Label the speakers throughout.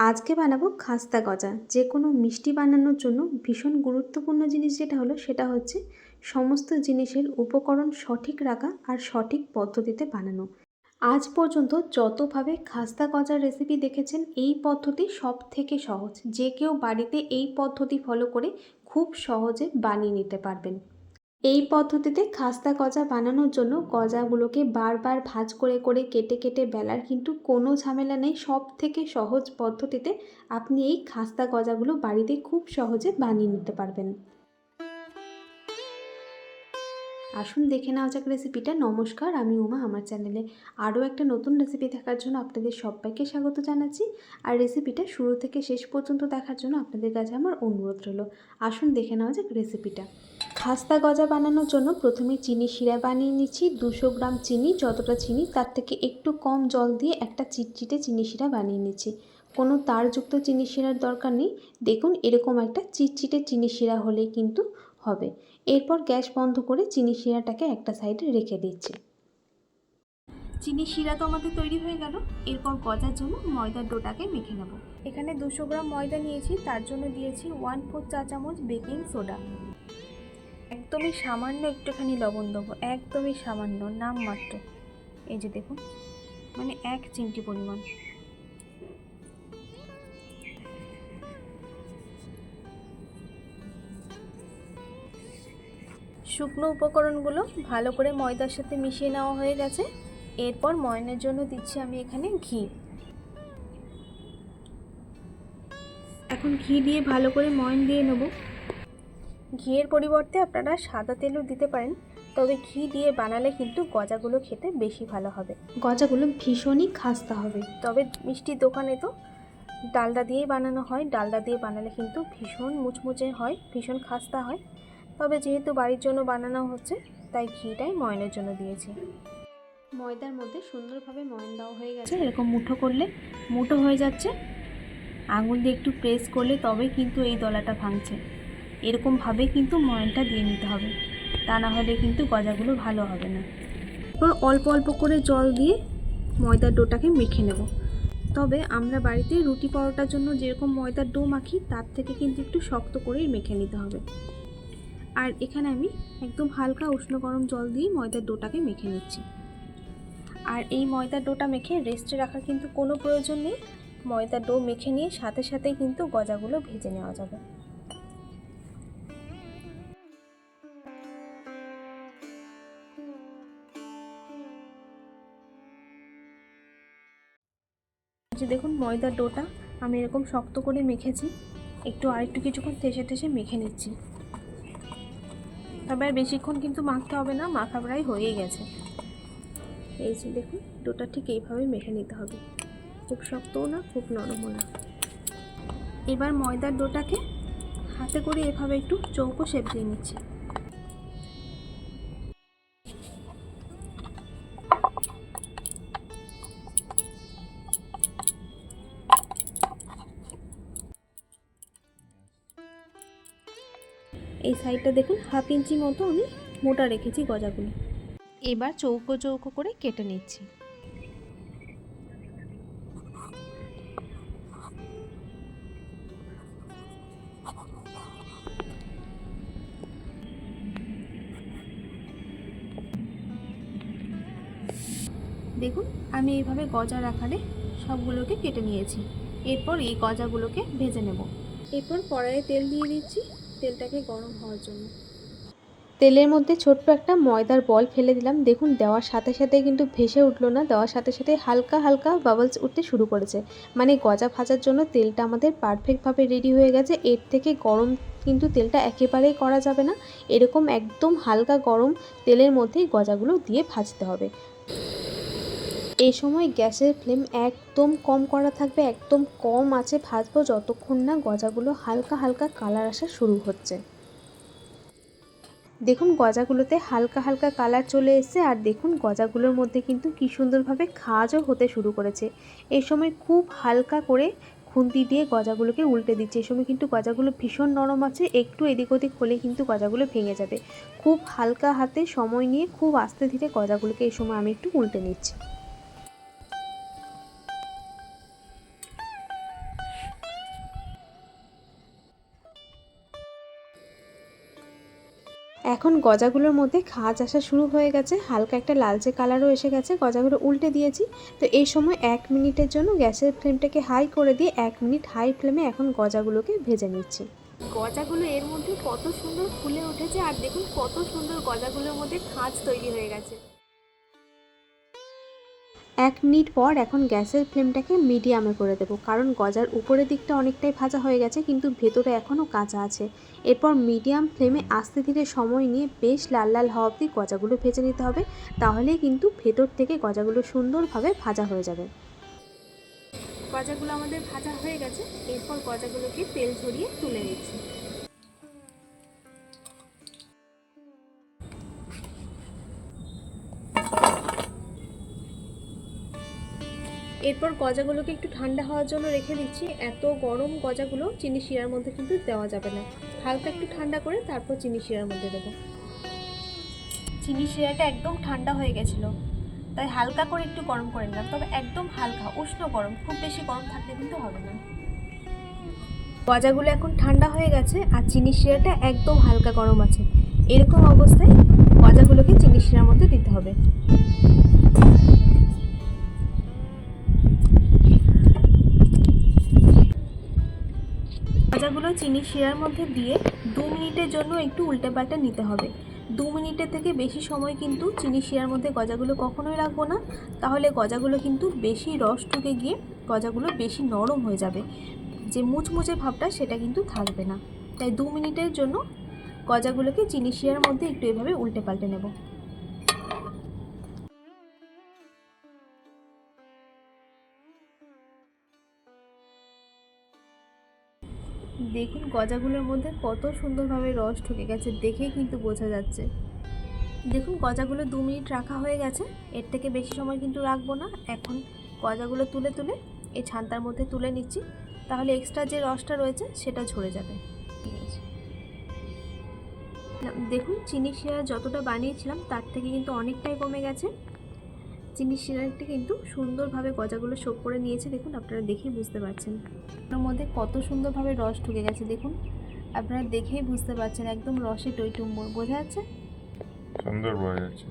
Speaker 1: আজকে বানাবো খাস্তা গজা। যে কোনো মিষ্টি বানানোর জন্য ভীষণ গুরুত্বপূর্ণ জিনিস যেটা হলো সেটা হচ্ছে সমস্ত জিনিসের উপকরণ সঠিক রাখা আর সঠিক পদ্ধতিতে বানানো। আজ পর্যন্ত যতভাবে খাস্তা গজার রেসিপি দেখেছেন, এই পদ্ধতি সব থেকে সহজ। যে কেউ বাড়িতে এই পদ্ধতি ফলো করে খুব সহজে বানিয়ে নিতে পারবেন। এই পদ্ধতিতে খাস্তা গজা বানানোর জন্য গজাগুলোকে বারবার ভাজ করে করে কেটে কেটে বেলার কিন্তু কোনো ঝামেলা নেই। সব থেকে সহজ পদ্ধতিতে আপনি এই খাস্তা গজাগুলো বাড়িতে খুব সহজে বানিয়ে নিতে পারবেন। আসুন দেখে নেওয়া যাক রেসিপিটা। নমস্কার, আমি উমা, আমার চ্যানেলে আরও একটা নতুন রেসিপি দেখার জন্য আপনাদের সবাইকে স্বাগত জানাচ্ছি। আর রেসিপিটা শুরু থেকে শেষ পর্যন্ত দেখার জন্য আপনাদের কাছে আমার অনুরোধ রইল। আসুন দেখে নেওয়া যাক রেসিপিটা। খাস্তা গজা বানানোর জন্য প্রথমে চিনি শিরা বানিয়ে নিচ্ছি। দুশো গ্রাম চিনি, যতটা চিনি, তার থেকে একটু কম জল দিয়ে একটা চিটচিটে চিনি শিরা বানিয়ে নিচ্ছি। কোনো তারযুক্ত চিনি শিরার দরকার নেই। দেখুন, এরকম একটা চিটচিটে চিনি শিরা হলেই কিন্তু হবে। এরপর গ্যাস বন্ধ করে চিনি শিরাটাকে একটা সাইডে রেখে দিচ্ছি। চিনি শিরা তো আমাদের তৈরি হয়ে গেল। এরপর গজার জন্য ময়দার ডোটাকে মেখে নেব। এখানে দুশো গ্রাম ময়দা নিয়েছি। তার জন্য দিয়েছি ওয়ান ফোর চা চামচ বেকিং সোডা। একদমই সামান্য একটুখানি লবণ দেবো, একদমই সামান্য নামমাত্র এই যে দেখুন মানে এক চিমটি পরিমাণ। শুকনো উপকরণগুলো ভালো করে ময়দার সাথে মিশিয়ে নেওয়া হয়ে গেছে। এরপর ময়নের জন্য দিচ্ছি আমি এখানে ঘি। এখন ঘি দিয়ে ভালো করে ময়ন দিয়ে নেব। ঘিয়ের পরিবর্তে আপনারা সাদা তেলও দিতে পারেন তবে ঘি দিয়ে বানালে কিন্তু গজাগুলো খেতে বেশি ভালো হবে। গজাগুলো ভীষণই খাস্তা হবে। তবে মিষ্টির দোকানে তো ডালডা দিয়েই বানানো হয় ডালডা দিয়ে বানালে কিন্তু ভীষণ মুচমুচে হয় ভীষণ খাস্তা হয়। তবে যেহেতু বাড়ির জন্য বানানো হচ্ছে তাই ঘিটাই ময়নের জন্য দিয়েছি। ময়দার মধ্যে সুন্দরভাবে ময়ন দেওয়া হয়ে গেছে। এরকম মুঠো করলে মুঠো হয়ে যাচ্ছে। আঙুল দিয়ে একটু প্রেস করলে তবে কিন্তু এই দলাটা ভাঙছে। এরকমভাবে কিন্তু ময়নটা দিয়ে নিতে হবে। তা না হলে কিন্তু গজাগুলো ভালো হবে না। এবার অল্প অল্প করে জল দিয়ে ময়দার ডোটাকে মেখে নেব। তবে আমরা বাড়িতে রুটি পরোটার জন্য যেরকম ময়দার ডো মাখি, তার থেকে কিন্তু একটু শক্ত করেই মেখে নিতে হবে। আর এখানে আমি একদম হালকা উষ্ণ গরম জল দিয়ে ময়দার ডোটাকে মেখে নিচ্ছি। আর এই ময়দার ডোটা মেখে রেস্টে রাখার কিন্তু কোনো প্রয়োজন নেই। ময়দার ডো মেখে নিয়ে সাথে সাথেই কিন্তু গজাগুলো ভেজে নেওয়া যাবে। যে দেখুন ময়দার ডোটা আমি এরকম শক্ত করে মেখেছি। একটু আরেকটু কিছুক্ষণ ঠেসে ঠেসে মেখে নিচ্ছি। তবে আর বেশিক্ষণ কিন্তু মাখতে হবে না, মাখা প্রায় হয়েই গেছে। এই যে দেখুন, ডোটা ঠিক এইভাবে মেখে নিতে হবে। খুব শক্তও না, খুব নরমও না। এবার ময়দার ডোটাকে হাতে করে এভাবে একটু চৌকো শেপ দিয়ে নিচ্ছি। এই সাইডটা দেখুন হাফ ইঞ্চি মতো আমি মোটা রেখেছি গজাগুলো। এবার চৌকো চৌকো করে কেটে নিচ্ছি। দেখুন আমি এইভাবে গজার আকারে সবগুলোকে কেটে নিয়েছি। এরপর এই গজাগুলোকে ভেজে নেব। এরপর কড়াইয়ে তেল দিয়ে দিচ্ছি। তেলটাকে গরম হওয়ার জন্য। তেলের মধ্যে ছোট্ট একটা ময়দার বল ফেলে দিলাম। দেখুন, দেওয়ার সাথে সাথে কিন্তু ভেসে উঠল না, দেওয়ার সাথে সাথে হালকা হালকা বাবলস উঠতে শুরু করেছে। মানে গজা ভাজার জন্য তেলটা আমাদের পারফেক্টভাবে রেডি হয়ে গেছে। এর থেকে গরম কিন্তু তেলটা একেবারেই করা যাবে না। এরকম একদম হালকা গরম তেলের মধ্যেই গজাগুলো দিয়ে ভাজতে হবে। এই সময় গ্যাসের ফ্লেম একদম কম করা থাকবে, একদম কম আছে ভাজবো যতক্ষণ না গজাগুলো হালকা হালকা কালার আসা শুরু হচ্ছে। দেখুন গজাগুলোতে হালকা হালকা কালার চলে এসছে আর দেখুন গজাগুলোর মধ্যে কিন্তু কী সুন্দরভাবে খাজও হতে শুরু করেছে। এই সময় খুব হালকা করে খুন্তি দিয়ে গজাগুলোকে উল্টে দিচ্ছে। এই সময় কিন্তু গজাগুলো ভীষণ নরম আছে, একটু এদিক ওদিক হলে কিন্তু গজাগুলো ভেঙে যাবে। খুব হালকা হাতে সময় নিয়ে খুব আস্তে ধীরে গজাগুলোকে এই সময় আমি একটু উল্টে নিচ্ছি।
Speaker 2: এখন গজাগুলোর মধ্যে খাজ আসা শুরু হয়ে গেছে। হালকা একটা লালচে কালারও এসে গেছে। গজাগুলো উল্টে দিয়েছি। তো এই সময় এক মিনিটের জন্য গ্যাসের ফ্লেমটাকে হাই করে দিয়ে এক মিনিট হাই ফ্লেমে এখন গজাগুলোকে ভেজে নিচ্ছি। গজাগুলো এর মধ্যে কত সুন্দর ফুলে উঠেছে। আর দেখুন কত সুন্দর গজাগুলোর মধ্যে খাজ তৈরি হয়ে গেছে। এক মিনিট পর এখন গ্যাসের ফ্লেমটাকে মিডিয়ামে করে দেবো। কারণ গজার উপরের দিকটা অনেকটাই ভাজা হয়ে গেছে, কিন্তু ভেতরে এখনও কাঁচা আছে। এরপর মিডিয়াম ফ্লেমে আস্তে ধীরে সময় নিয়ে বেশ লাল লাল হওয়া অবধি গজাগুলো ভেজে নিতে হবে। তাহলেই কিন্তু ভেতর থেকে গজাগুলো সুন্দরভাবে ভাজা হয়ে যাবে। গজাগুলো আমাদের ভাজা হয়ে গেছে। এরপর গজাগুলোকে তেল ঝরিয়ে তুলে নিচ্ছি। এরপর গজাগুলোকে একটু ঠান্ডা হওয়ার জন্য রেখে দিচ্ছি। এত গরম গজাগুলো চিনি শিরার মধ্যে কিন্তু দেওয়া যাবে না। হালকা একটু ঠান্ডা করে তারপর চিনি শিরার মধ্যে দেবো। চিনি শিরাটা একদম ঠান্ডা হয়ে গেছিল। তাই হালকা করে একটু গরম করে নিলাম। তবে একদম হালকা, উষ্ণ গরম। খুব বেশি গরম থাকলে কিন্তু হবে না। গজাগুলো এখন ঠান্ডা হয়ে গেছে আর চিনি শিরাটা একদম হালকা গরম আছে। এরকম অবস্থায় গজাগুলোকে চিনি শিরার মধ্যে দিতে হবে। ভাজাগুলো চিনি শিরার মধ্যে দিয়ে দু মিনিটের জন্য একটু উল্টে পাল্টে নিতে হবে। দু মিনিটের থেকে বেশি সময় কিন্তু চিনি শিরার মধ্যে গজাগুলো কখনোই রাখব না। তাহলে গজাগুলো কিন্তু বেশি রস ঢুকে গিয়ে গজাগুলো বেশি নরম হয়ে যাবে। যে মুচমুচে ভাবটা সেটা কিন্তু থাকবে না। তাই দু মিনিটের জন্য গজাগুলোকে চিনি শিরার মধ্যে একটু এভাবে উল্টে পাল্টে নেব। দেখুন গজাগুলোর মধ্যে কত সুন্দরভাবে রস ঢুকে গেছে, দেখেই কিন্তু বোঝা যাচ্ছে। দেখুন গজাগুলো দু মিনিট রাখা হয়ে গেছে, এর থেকে বেশি সময় কিন্তু রাখব না। এখন গজাগুলো তুলে তুলে এই ছান্তার মধ্যে তুলে নিচ্ছি, তাহলে এক্সট্রা যে রসটা রয়েছে সেটা ঝরে যাবে। দেখুন চিনি শিরা যতটা বানিয়েছিলাম তার থেকে কিন্তু অনেকটাই কমে গেছে। চিনি শিরাটা কিন্তু সুন্দরভাবে গজাগুলো শোক করে নিয়েছে দেখুন আপনারা দেখেই বুঝতে পারছেন। ওর মধ্যে কত সুন্দরভাবে রস ঢুকে গেছে দেখুন। আপনারা দেখেই বুঝতে পারছেন একদম রসে টইটুম্বর বোঝা যাচ্ছে?
Speaker 3: সুন্দর বোঝা যাচ্ছে।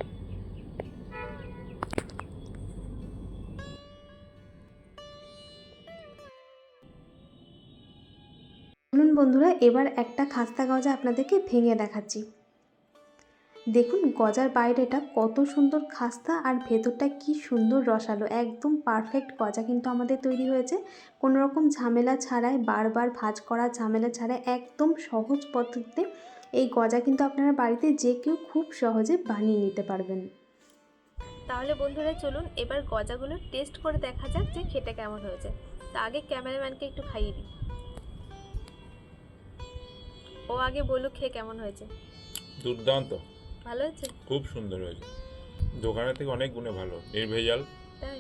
Speaker 2: বন্ধুরা এবার একটা খাস্তা গজা আপনাদেরকে ভেঙে দেখাচ্ছি। দেখুন গজার বাইরেটা কত সুন্দর খাস্তা আর ভেতরটা কি সুন্দর রসালো একদম পারফেক্ট গজা কিন্তু আমাদের তৈরি হয়েছে। কোনো রকম ঝামেলা ছাড়াই বারবার ভাজ করা ঝামেলা ছাড়াই একদম সহজ পদ্ধতিতে এই গজা কিন্তু আপনারা বাড়িতে যে কেউ খুব সহজে বানিয়ে নিতে পারবেন। তাহলে বন্ধুরা চলুন এবার গজাগুলো টেস্ট করে দেখা যাক যে খেতে কেমন হয়েছে। তা আগে ক্যামেরাম্যানকে একটু খাইয়ে দিই। ও আগে বলুক খেয়ে কেমন হয়েছে।
Speaker 3: দুর্দান্ত।
Speaker 2: ভালো হয়েছে?
Speaker 3: খুব সুন্দর হয়েছে। দোকানের থেকে অনেক গুণে ভালো নির্ভেজাল।
Speaker 2: তাই?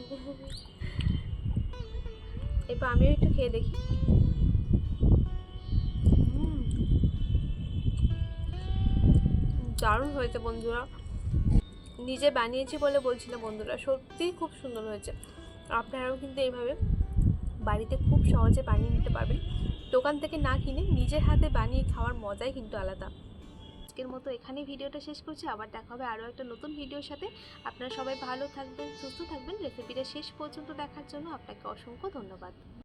Speaker 2: এবার আমিও একটু খেয়ে দেখি। দারুণ হয়েছে বন্ধুরা। নিজে বানিয়েছি বলে বলছিল বন্ধুরা সত্যিই খুব সুন্দর হয়েছে। আপনারাও কিন্তু এইভাবে বাড়িতে খুব সহজে বানিয়ে নিতে পারবেন। দোকান থেকে না কিনে নিজের হাতে বানিয়ে খাওয়ার মজাই কিন্তু আলাদা। আজকের মতো এখানেই ভিডিওটা শেষ করছি। আবার দেখা হবে আরও একটা নতুন ভিডিওর সাথে। আপনারা সবাই ভালো থাকবেন, সুস্থ থাকবেন। রেসিপিটা শেষ পর্যন্ত দেখার জন্য আপনাকে অসংখ্য ধন্যবাদ।